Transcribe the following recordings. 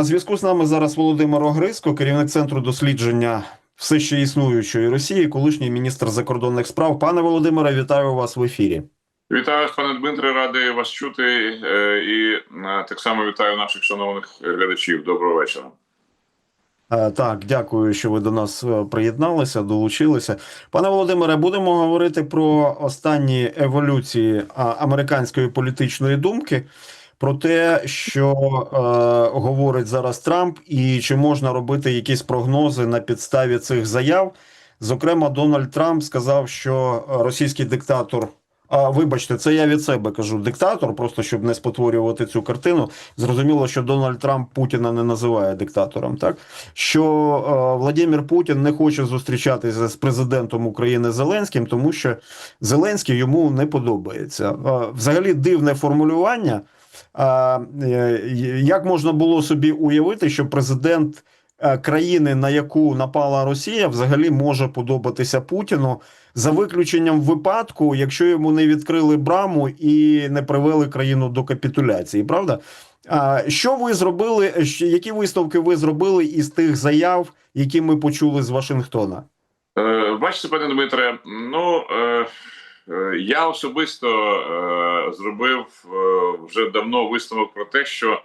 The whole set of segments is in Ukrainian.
На зв'язку з нами зараз Володимир Огриско, керівник центру дослідження все ще існуючої Росії, колишній міністр закордонних справ. Пане Володимире, вітаю вас в ефірі. Вітаю, вас, пане Дмитре, радий вас чути е, і е, так само вітаю наших шановних глядачів. Доброго вечора. Е, Так, дякую, що ви до нас е, приєдналися, долучилися. Пане Володимире, будемо говорити про останні еволюції американської політичної думки, про те, що е, говорить зараз Трамп, і чи можна робити якісь прогнози на підставі цих заяв. Зокрема, Дональд Трамп сказав, що російський диктатор. А вибачте, це я від себе кажу диктатор, просто щоб не спотворювати цю картину. Зрозуміло, що Дональд Трамп Путіна не називає диктатором, так що е, Владимир Путін не хоче зустрічатися з президентом України Зеленським, тому що Зеленський йому не подобається. Е, взагалі дивне формулювання. Е, як можна було собі уявити, що президент е, країни, на яку напала Росія, взагалі може подобатися Путіну за виключенням випадку, якщо йому не відкрили браму і не привели країну до капітуляції, правда? Що ви зробили? Які висновки ви зробили із тих заяв, які ми почули з Вашингтона? Е, Бачите, пане Дмитре, ну е, я особисто е, зробив е, вже давно висновок про те, що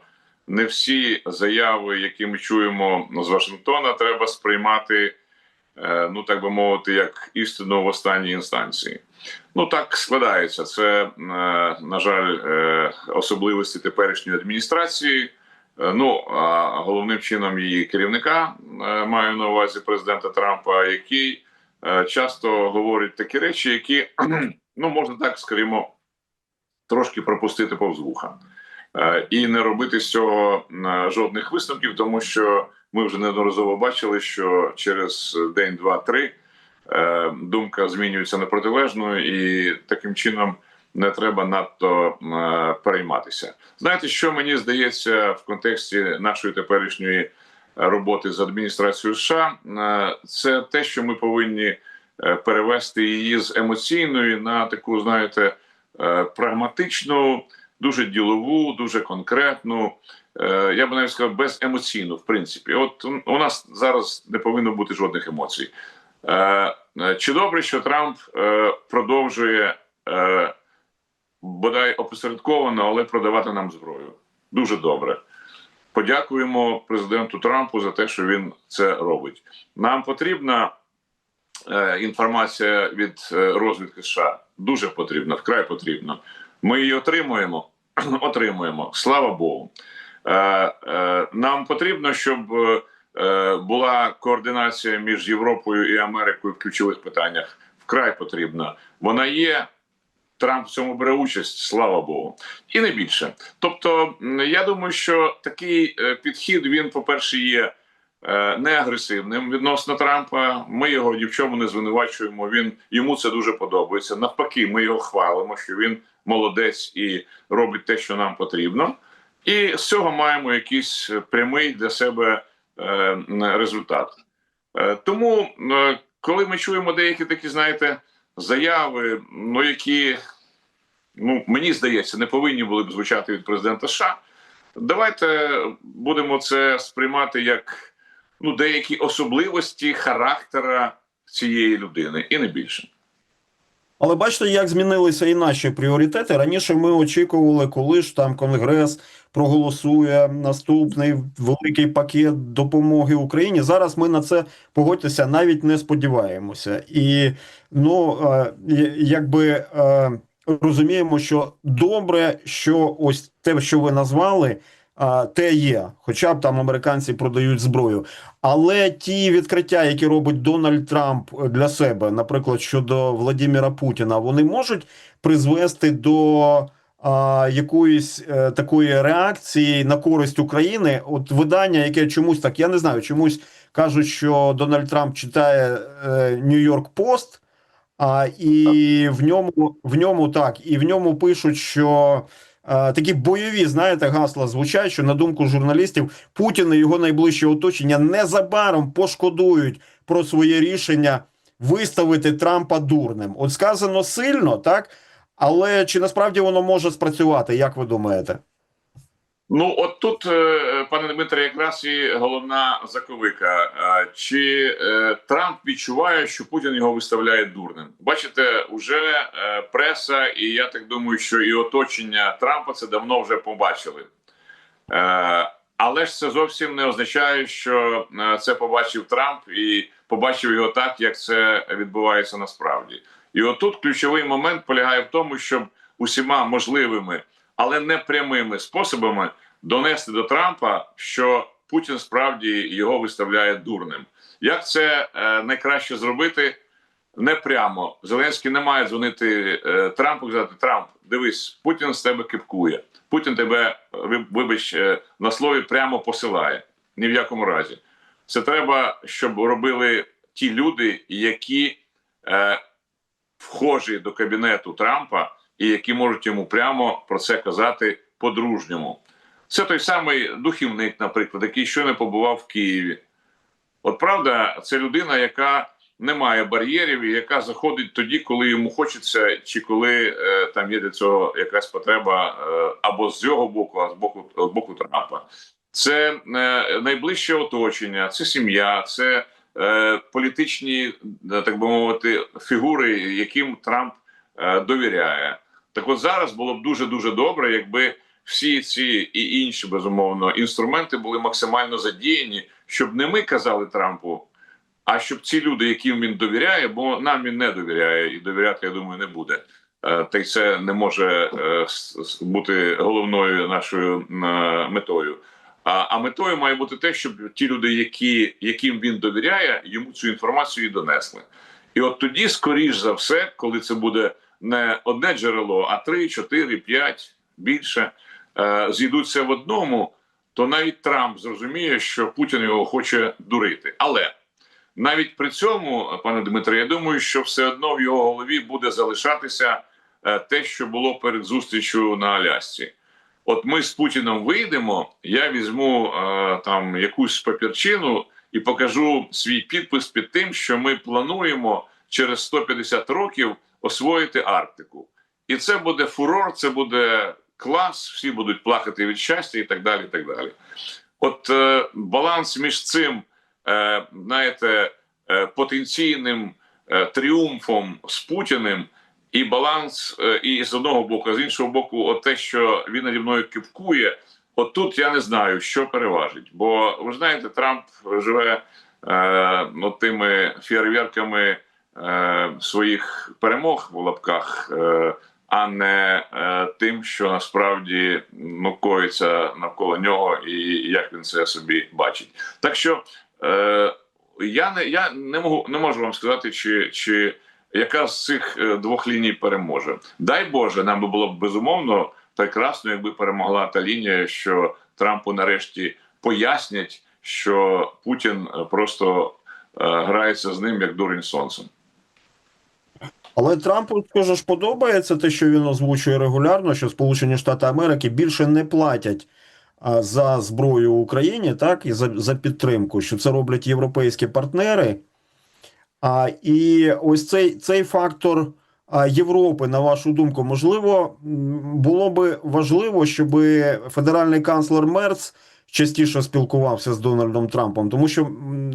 не всі заяви, які ми чуємо з Вашингтона, треба сприймати, е, ну так би мовити, як істину в останній інстанції. Ну так складається. Це, е, на жаль, е, особливості теперішньої адміністрації. Е, Ну а головним чином її керівника е, маю на увазі президента Трампа, який е, часто говорить такі речі, які ну можна так скажімо, трошки пропустити повз вуха. Е, і не робити з цього е, жодних висновків, тому що ми вже неодноразово бачили, що через день, два, три е, думка змінюється на протилежну, і таким чином не треба надто е, перейматися. Знаєте, що мені здається в контексті нашої теперішньої роботи з адміністрацією США, Е, це те, що ми повинні е, перевести її з емоційної на таку, знаєте, е, прагматичну, дуже ділову, дуже конкретну. Я би навіть сказав, беземоційну, в принципі. От у- нас зараз не повинно бути жодних емоцій. Чи добре, що Трамп продовжує бодай опосередковано, але продавати нам зброю? Дуже добре. Подякуємо президенту Трампу за те, що він це робить. Нам потрібна е, інформація від е, розвідки США. Дуже потрібна, вкрай потрібна. Ми її отримуємо. отримуємо. Слава Богу. Е, е, нам потрібно, щоб е, була координація між Європою і Америкою в ключових питаннях. Вкрай потрібна. Вона є. Трамп в цьому бере участь, слава Богу, і не більше. Тобто, я думаю, що такий е, підхід він, по-перше, є е, не агресивним відносно Трампа. Ми його ні в чому не звинувачуємо. Він йому це дуже подобається. Навпаки, ми його хвалимо, що він молодець і робить те, що нам потрібно. І з цього маємо якийсь прямий для себе е, результат. Тому, коли ми чуємо деякі такі, знаєте, заяви, ну які ну мені здається, не повинні були б звучати від президента США. Давайте будемо це сприймати як ну деякі особливості характера цієї людини, і не більше. Але бачите, як змінилися і наші пріоритети. Раніше ми очікували, коли ж там Конгрес проголосує наступний великий пакет допомоги Україні. Зараз ми на це погодьтеся, навіть не сподіваємося. І ну е, якби е, розуміємо, що добре, що ось те, що ви назвали. Те є, хоча б там американці продають зброю. Але ті відкриття, які робить Дональд Трамп для себе, наприклад, щодо Владимира Путіна, вони можуть призвести до а, якоїсь е, такої реакції на користь України. От видання, яке чомусь так, я не знаю, чомусь кажуть, що Дональд Трамп читає Нью-Йорк Пост, а і в ньому в ньому так, і в ньому пишуть, що. Е, Такі бойові, знаєте, гасла звучать, що на думку журналістів Путін і його найближче оточення незабаром пошкодують про своє рішення виставити Трампа дурним. От сказано сильно, так? Але чи насправді воно може спрацювати, як ви думаєте? Ну, от тут, е, пане Дмитре, якраз і головна заковика. Чи е, Трамп відчуває, що Путін його виставляє дурним? Бачите, уже е, преса, і я так думаю, що і оточення Трампа це давно вже побачили. Але ж це зовсім не означає, що це побачив Трамп і побачив його так, як це відбувається насправді. І отут ключовий момент полягає в тому, щоб усіма можливими але не прямими способами донести до Трампа, що Путін справді його виставляє дурним. Як це е, найкраще зробити? Не прямо. Зеленський не має дзвонити е, Трампу і казати: Трамп, дивись, Путін з тебе кипкує. Путін тебе, е, вибач, е, на слові прямо посилає. Ні в якому разі. Це треба, щоб робили ті люди, які е, вхожі до кабінету Трампа і які можуть йому прямо про це казати по-дружньому. Це той самий духівник, наприклад, який щойно побував в Києві. От правда, це людина, яка не має бар'єрів, і яка заходить тоді, коли йому хочеться, чи коли е, там є для цього якась потреба е, або з його боку, а з боку, з боку Трампа. Це е, найближче оточення, це сім'я, це е, політичні, е, так би мовити, фігури, яким Трамп е, довіряє. Так от зараз було б дуже дуже добре, якби всі ці і інші безумовно інструменти були максимально задіяні, щоб не ми казали Трампу, а щоб ці люди, яким він довіряє, бо нам він не довіряє і довіряти, я думаю, не буде. Е, Та й це не може е, бути головною нашою е, метою. А метою має бути те, щоб ті люди, які, яким він довіряє, йому цю інформацію і донесли. І от тоді, скоріш за все, коли це буде не одне джерело, а три, чотири, п'ять більше е, зійдуться в одному, то навіть Трамп зрозуміє, що Путін його хоче дурити. Але навіть при цьому, пане Дмитре, я думаю, що все одно в його голові буде залишатися е, те, що було перед зустрічю на Алясці. От ми з Путіном вийдемо, я візьму е, там якусь папірчину і покажу свій підпис під тим, що ми плануємо через 150 років освоїти Арктику. І це буде фурор, це буде клас, всі будуть плакати від щастя і так далі. І так далі. От е, баланс між цим, е, знаєте, е, потенційним е, тріумфом з Путіним і баланс е, і з одного боку, а з іншого боку, от те, що він наді мною кипкує. От тут я не знаю, що переважить. Бо ви знаєте, Трамп живе е, тими фєрверками своїх перемог в лапках, е, а не е, тим, що насправді ну, коїться навколо нього, і як він це собі бачить. Так що е, я не я не можу не можу вам сказати, чи, чи яка з цих е, двох ліній переможе. Дай Боже, нам би було б безумовно прекрасно, якби перемогла та лінія, що Трампу нарешті пояснять, що Путін е, просто е, грається з ним як дурень сонцем. Але Трампу скажу ж подобається те, що він озвучує регулярно, що Сполучені Штати Америки більше не платять за зброю Україні, так і за, за підтримку, що це роблять європейські партнери. А, і ось цей, цей фактор а, Європи, на вашу думку, можливо, було би важливо, щоб федеральний канцлер Мерц частіше спілкувався з Дональдом Трампом, тому що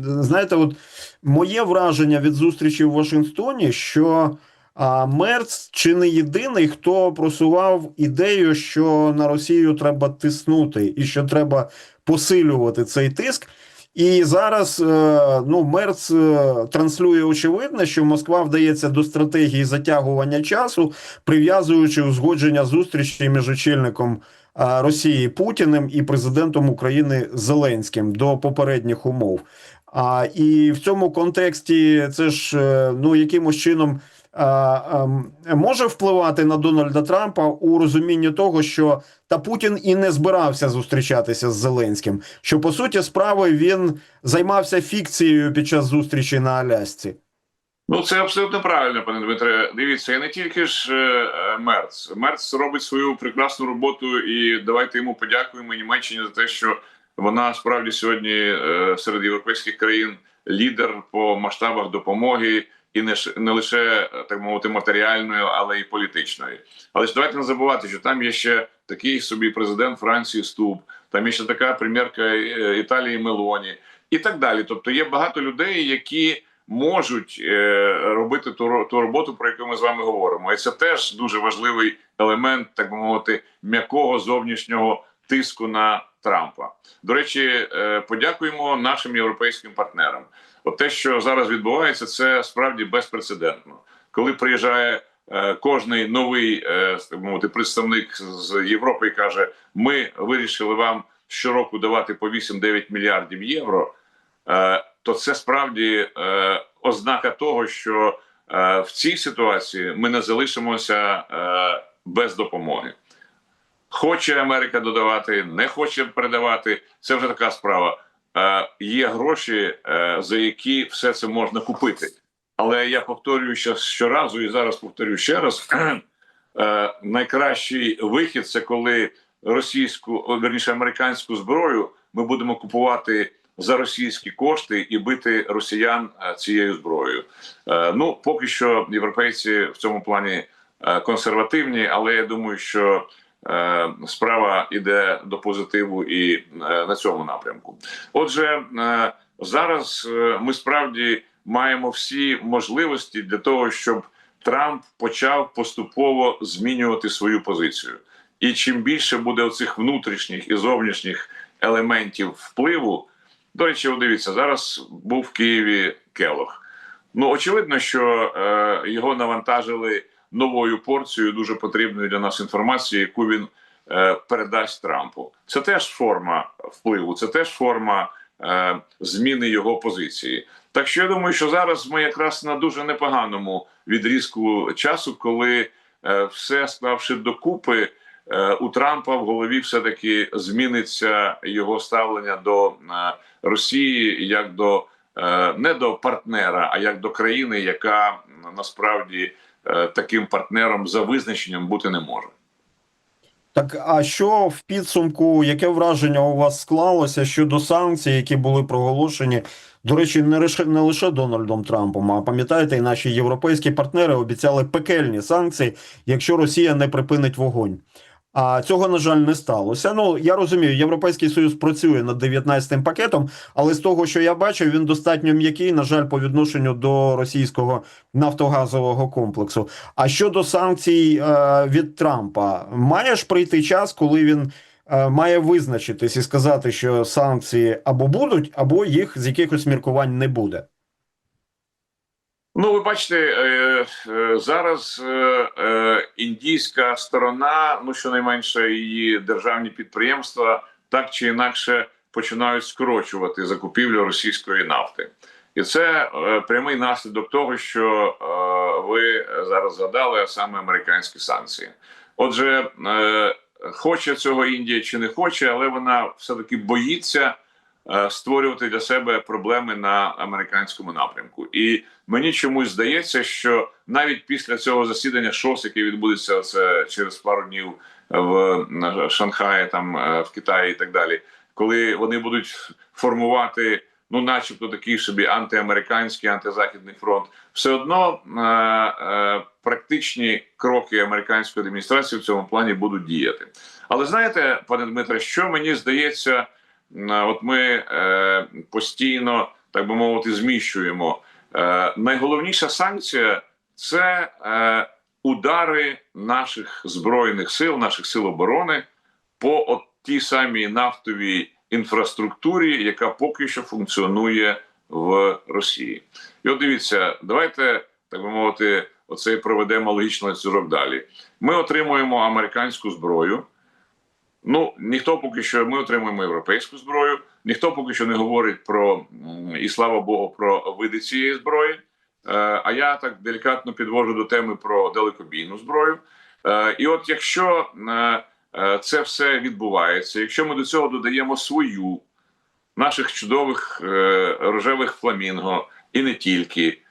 знаєте, от моє враження від зустрічі в Вашингтоні, що а, Мерц чи не єдиний, хто просував ідею, що на Росію треба тиснути і що треба посилювати цей тиск. І зараз е, ну, Мерц е, транслює очевидне, що Москва вдається до стратегії затягування часу, прив'язуючи узгодження зустрічі між очільником Росії Путіним і президентом України Зеленським до попередніх умов. А, і в цьому контексті це ж е, ну якимось чином може впливати на Дональда Трампа у розумінні того, що та Путін і не збирався зустрічатися з Зеленським. Що по суті справи він займався фікцією під час зустрічі на Алясці. Ну, це абсолютно правильно, пане Дмитре. Дивіться, і не тільки ж е, Мерц. Мерц робить свою прекрасну роботу, і давайте йому подякуємо Німеччині за те, що вона справді сьогодні е, серед європейських країн лідер по масштабах допомоги, і не, не лише е, так мовити матеріальною, але й політичною. Але ж давайте не забувати, що там є ще такий собі президент Франції Стуб, там є ще така прем'єрка е, Італії Мелоні і так далі. Тобто є багато людей, які можуть е, робити ту, ту роботу, про яку ми з вами говоримо. І це теж дуже важливий елемент, так мовити, м'якого зовнішнього тиску на Трампа. До речі, подякуємо нашим європейським партнерам. От те, що зараз відбувається, це справді безпрецедентно. Коли приїжджає е, кожний новий е, мовити, представник з Європи і каже: ми вирішили вам щороку давати по 8-9 мільярдів євро. Е, то це справді ознака того, що в цій ситуації ми не залишимося без допомоги. Хоче Америка додавати, не хоче передавати. Це вже така справа. Е, є гроші, е, за які все це можна купити. Але я повторюю ще щоразу, і зараз повторю ще раз: е, найкращий вихід це коли російську, верніше американську зброю ми будемо купувати за російські кошти і бити росіян цією зброєю. Ну поки що європейці в цьому плані консервативні, але я думаю, що справа йде до позитиву і е, на цьому напрямку. Отже, е, зараз е, ми справді маємо всі можливості для того, щоб Трамп почав поступово змінювати свою позицію. І чим більше буде оцих внутрішніх і зовнішніх елементів впливу, до речі, дивіться, зараз був в Києві Келох. Ну очевидно, що е, його навантажили новою порцією дуже потрібної для нас інформації, яку він е, передасть Трампу. Це теж форма впливу, це теж форма е, зміни його позиції. Так що я думаю, що зараз ми якраз на дуже непоганому відрізку часу, коли е, все склавши докупи, е, у Трампа в голові все таки зміниться його ставлення до е, Росії як до е, не до партнера, а як до країни, яка насправді таким партнером за визначенням бути не може. Так, а що в підсумку, яке враження у вас склалося щодо санкцій, які були проголошені? До речі, не лише не лише Дональдом Трампом, а пам'ятаєте, і наші європейські партнери обіцяли пекельні санкції, якщо Росія не припинить вогонь. А цього, на жаль, не сталося. Ну я розумію, Європейський Союз працює над 19-м пакетом, але з того, що я бачив, він достатньо м'який, на жаль, по відношенню до російського нафтогазового комплексу. А щодо санкцій е, від Трампа, має ж прийти час, коли він е, має визначитись і сказати, що санкції або будуть, або їх з якихось міркувань не буде. Ну, ви бачите, е, е, зараз е, індійська сторона, ну щонайменше її державні підприємства, так чи інакше починають скорочувати закупівлю російської нафти, і це прямий наслідок того, що ви зараз згадали, а саме американські санкції. Отже, хоче цього Індія чи не хоче, але вона все таки боїться створювати для себе проблеми на американському напрямку. І мені чомусь здається, що навіть після цього засідання ШОС, яке відбудеться це через пару днів в Шанхаї, там е, в Китаї і так далі, коли вони будуть формувати. Ну, начебто, такий собі антиамериканський, антизахідний фронт, все одно е, е, практичні кроки американської адміністрації в цьому плані будуть діяти. Але знаєте, пане Дмитре, що мені здається, от ми е, постійно, так би мовити, зміщуємо. Е, найголовніша санкція це е, удари наших збройних сил, наших сил оборони по от тій самій нафтовій інфраструктурі, яка поки що функціонує в Росії. І от дивіться, давайте так би мовити, оцей проведемо логічний ланцюжок далі. Ми отримуємо американську зброю. Ну ніхто поки що ми отримуємо європейську зброю. Ніхто поки що не говорить про і слава Богу про види цієї зброї. Е, а я так делікатно підвожу до теми про далекобійну зброю. Е, і от якщо е, це все відбувається, якщо ми до цього додаємо свою наших чудових рожевих фламінго і не тільки.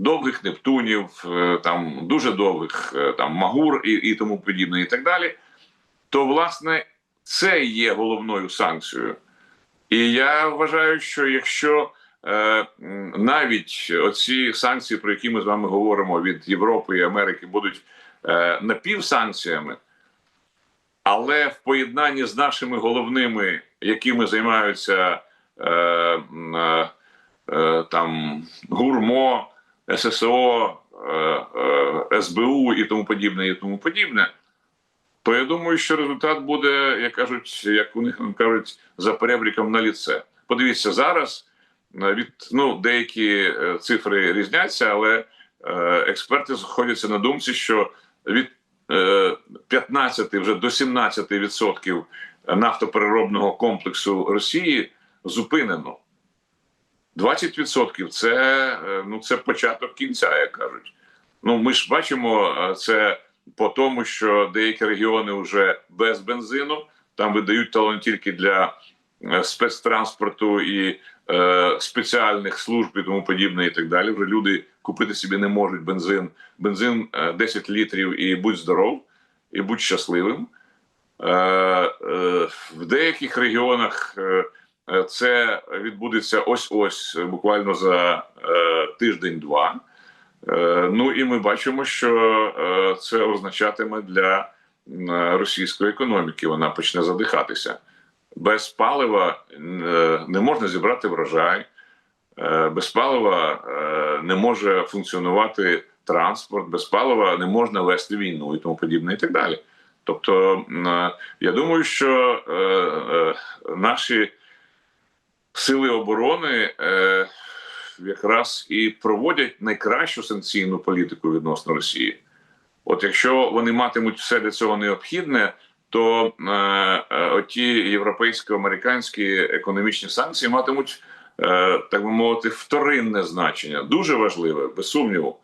Довгих Нептунів, там дуже довгих там Магур і, і тому подібне, і так далі, то власне це є головною санкцією. І я вважаю, що якщо е, навіть оці санкції, про які ми з вами говоримо від Європи і Америки, будуть е, напівсанкціями, але в поєднанні з нашими головними, якими займаються е, е, е, там ГУРМО, ССО, е, е, СБУ і тому подібне, і тому подібне, то я думаю, що результат буде, як кажуть, як у них кажуть, за перебріком на ліце. Подивіться зараз. е, Від ну деякі е, цифри різняться, але е, експерти сходяться на думці, що від е, 15 вже до 17 відсотків нафтопереробного комплексу Росії зупинено. 20% це, ну, це початок кінця, як кажуть. Ну, ми ж бачимо це по тому, що деякі регіони вже без бензину, там видають талон тільки для е, спецтранспорту і е, спеціальних служб і тому подібне, і так далі. Вже люди купити собі не можуть бензин. Бензин е, 10 літрів і будь здоров, і будь щасливим. Е, е, в деяких регіонах е, е, це відбудеться ось-ось, е, буквально за е, тиждень-два. Е, Ну і ми бачимо, що е, це означатиме для російської економіки. Вона почне задихатися. Без палива е, не можна зібрати врожай, без палива не може функціонувати транспорт, без палива не можна вести війну і тому подібне, і так далі. Тобто, я думаю, що наші сили оборони якраз і проводять найкращу санкційну політику відносно Росії. От якщо вони матимуть все для цього необхідне, то е, е, оті європейсько-американські економічні санкції матимуть, е, так би мовити, вторинне значення, дуже важливе, без сумніву.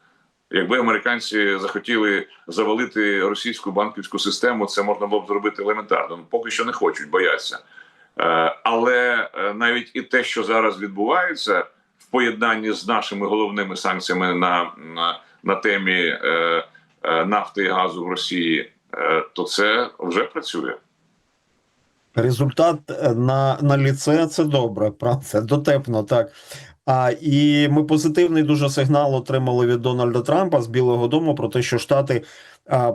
Якби американці захотіли завалити російську банківську систему, це можна було б зробити елементарно. Ну, Поки що не хочуть, бояться. Е, Але е, навіть і те, що зараз відбувається поєднанні з нашими головними санкціями на, на, на темі е, е, нафти і газу в Росії, е, то це вже працює. Результат е, на, на ліце це добре, правда, дотепно так. А і ми позитивний дуже сигнал отримали від Дональда Трампа з Білого Дому про те, що Штати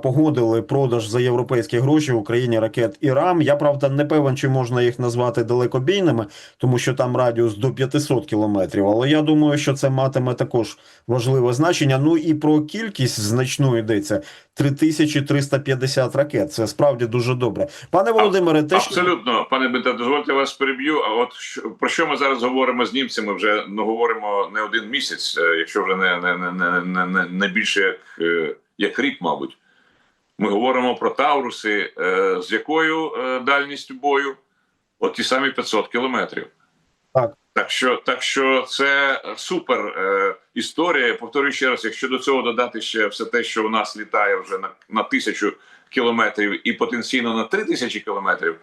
погодили продаж за європейські гроші в Україні ракет Ірам. Я правда не певен, чи можна їх назвати далекобійними, тому що там радіус до 500 кілометрів. Але я думаю, що це матиме також важливе значення. Ну і про кількість значну йдеться 3350 ракет. Це справді дуже добре. Пане Володимире, те, що Абсолютно, пане Бенте, дозвольте вас переб'ю. А от що- про що ми зараз говоримо з німцями? Вже ну, говоримо не один місяць, е, якщо вже не, не, не, не, не, не, не більше як, е, як рік, мабуть. Ми говоримо про Тауруси, е, з якою е, дальністю бою? От ті самі 500 кілометрів. Так. Так що, так що це супер е, історія. Повторюю ще раз, якщо до цього додати ще все те, що у нас літає вже на, на тисячу кілометрів і потенційно на три тисячі кілометрів.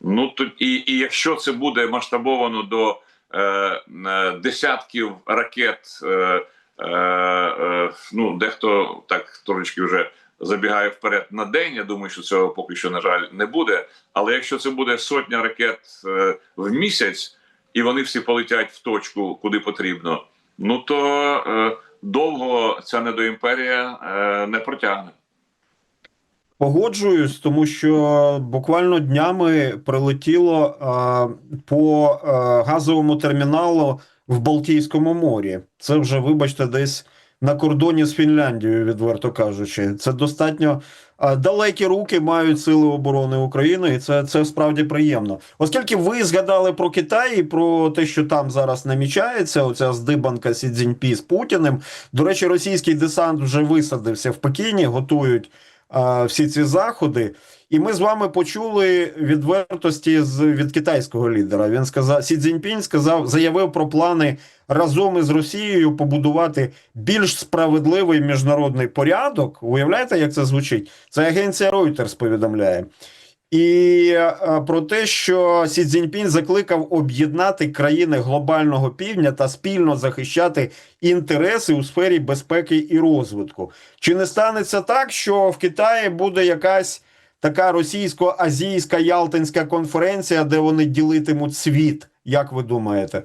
Ну то і, і якщо це буде масштабовано до е, е, десятків ракет, е, ну дехто так трошечки вже забігає вперед на день. Я думаю, що цього поки що на жаль не буде. Але якщо це буде сотня ракет е, в місяць, і вони всі полетять в точку, куди потрібно, ну то е, довго ця недоімперія е, не протягне. Погоджуюсь, тому що буквально днями прилетіло а, по а, газовому терміналу в Балтійському морі. Це вже, вибачте, десь на кордоні з Фінляндією, відверто кажучи. Це достатньо а, далекі руки мають сили оборони України, і це, це справді приємно. Оскільки ви згадали про Китай і про те, що там зараз намічається, оця здибанка Сі Цзіньпі з Путіним. До речі, російський десант вже висадився в Пекіні, готують всі ці заходи. І ми з вами почули відвертості з від китайського лідера. Він сказав, Сі Цзіньпінь сказав, заявив про плани разом із Росією побудувати більш справедливий міжнародний порядок. Уявляєте, як це звучить? Це агенція Reuters повідомляє. І е, про те, що Сі Цзіньпінь закликав об'єднати країни глобального півдня та спільно захищати інтереси у сфері безпеки і розвитку. Чи не станеться так, що в Китаї буде якась така російсько-азійська Ялтинська конференція, де вони ділитимуть світ? Як ви думаєте?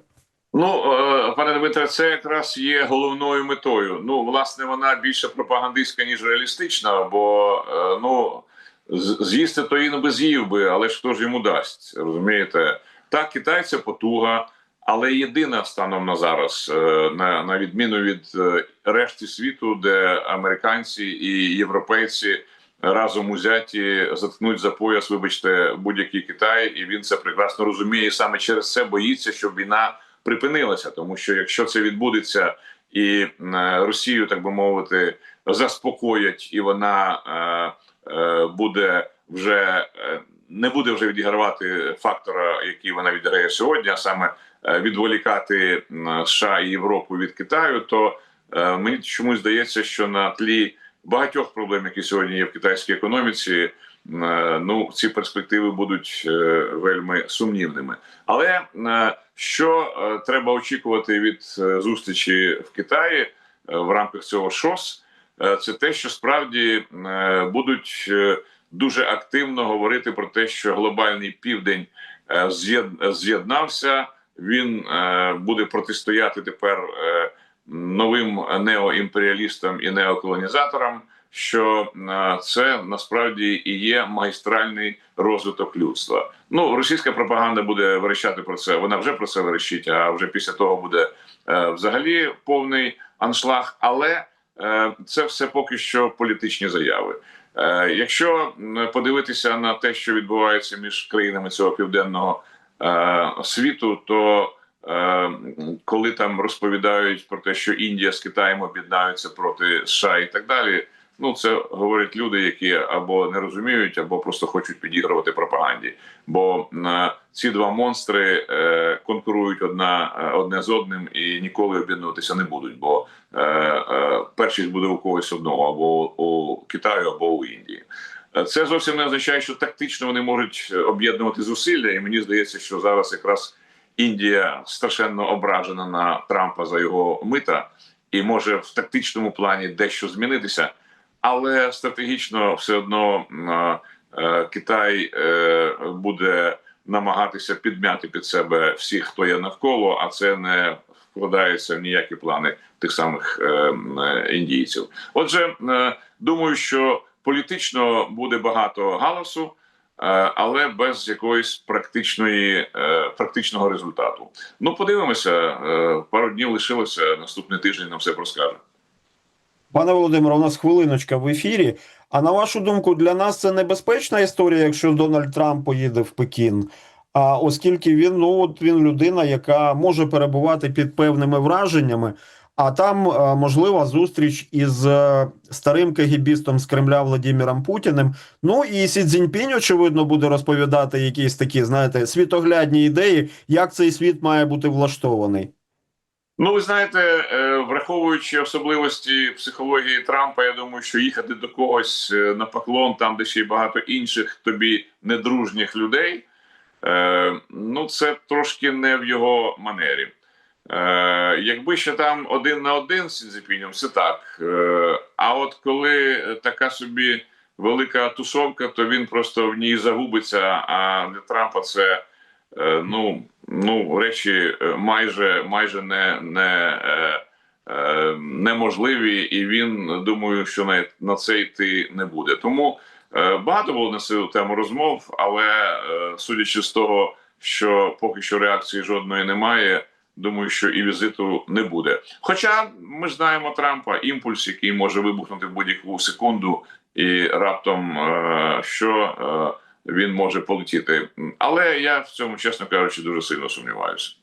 Ну, е, пане Дмитре, це якраз є головною метою. Ну, власне, вона більше пропагандистська, ніж реалістична, бо е, ну з'їсти то він би з'їв би, але ж хто ж йому дасть? Розумієте? Так, Китай це потуга, але єдина станом на зараз, е, на, на відміну від е, решти світу, де американці і європейці разом узяті заткнуть за пояс, вибачте, будь-який Китай, і він це прекрасно розуміє. І саме через це боїться, щоб війна припинилася. Тому що якщо це відбудеться і е, Росію, так би мовити, заспокоять, і вона буде вже е, не буде вже відігравати фактора, який вона відіграє сьогодні, а саме е, відволікати США і Європу від Китаю, то е, мені чомусь здається, що на тлі багатьох проблем, які сьогодні є в китайській економіці, е, ну ці перспективи будуть е, вельми сумнівними. Але е, що е, треба очікувати від е, зустрічі в Китаї е, в рамках цього ШОС, е, це те, що справді е, будуть е, дуже активно говорити про те, що глобальний південь е, з'єднався. Він е, буде протистояти тепер е, новим неоімперіалістам і неоколонізаторам. Що е, це насправді і є магістральний розвиток людства. Ну, російська пропаганда буде верещати про це. Вона вже про це верещить, а вже після того буде е, взагалі повний аншлаг. Але е, це все поки що політичні заяви. Е, якщо подивитися на те, що відбувається між країнами цього південного е, світу, то е, коли там розповідають про те, що Індія з Китаєм об'єднаються проти США і так далі. Ну, це говорять люди, які або не розуміють, або просто хочуть підігрувати пропаганді. Бо е, ці два монстри е, конкурують одна е, одне з одним і ніколи об'єднуватися не будуть. Бо першість буде у когось одного або у Китаю, або у Індії. Це зовсім не означає, що тактично вони можуть об'єднувати зусилля, і мені здається, що зараз якраз Індія страшенно ображена на Трампа за його мита і може в тактичному плані дещо змінитися, але стратегічно все одно е, Китай е, буде намагатися підмяти під себе всіх, хто є навколо, а це не вкладається в ніякі плани тих самих е, індійців. Отже, думаю, що політично буде багато галасу. Але без якоїсь практичної практичного результату. Ну, подивимося. Пару днів лишилося. Наступний тиждень нам все розкаже. Пане Володимире, у нас хвилиночка в ефірі. А на вашу думку, для нас це небезпечна історія, якщо Дональд Трамп поїде в Пекін? А оскільки він ну от він людина, яка може перебувати під певними враженнями, а там е, можлива зустріч із е, старим кегібістом з Кремля Владимиром Путіним. Ну і Сі Цзіньпінь, очевидно, буде розповідати якісь такі, знаєте, світоглядні ідеї, як цей світ має бути влаштований. Ну, ви знаєте, е, враховуючи особливості психології Трампа, я думаю, що їхати до когось е, на поклон, там де ще й багато інших тобі недружніх людей. е, Ну, це трошки не в його манері. Якби ще там один на один з Цзіньпінем, це так. А от коли така собі велика тусовка, то він просто в ній загубиться. А для Трампа це ну, ну речі е, майже майже не, не, е, е, неможливі, і він думаю, що на, на це йти не буде. Тому е, багато було на цю тему розмов, але е, судячи з того, що поки що реакції жодної немає. Думаю, що і візиту не буде. Хоча ми знаємо Трампа імпульс, який може вибухнути в будь-яку секунду, і раптом е, що він може полетіти. Але я в цьому, чесно кажучи, дуже сильно сумніваюся.